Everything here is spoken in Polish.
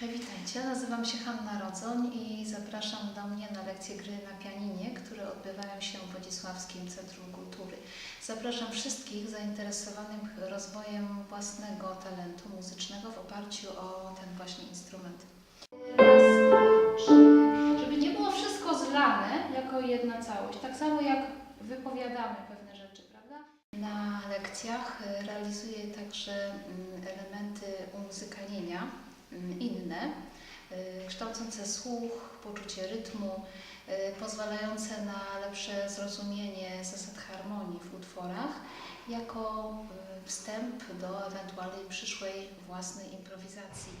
Witajcie, nazywam się Hanna Rodzoń i zapraszam do mnie na lekcje gry na pianinie, które odbywają się w Wodzisławskim Centrum Kultury. Zapraszam wszystkich zainteresowanych rozwojem własnego talentu muzycznego w oparciu o ten właśnie instrument. Raz, dwa, trzy. Żeby nie było wszystko zlane jako jedna całość, tak samo jak wypowiadamy pewne rzeczy, prawda? Na lekcjach realizuję także mm, elementy umuzykalnienia inne, y, kształcące słuch, poczucie rytmu, y, pozwalające na lepsze zrozumienie zasad harmonii w utworach, jako y, wstęp do ewentualnej przyszłej własnej improwizacji.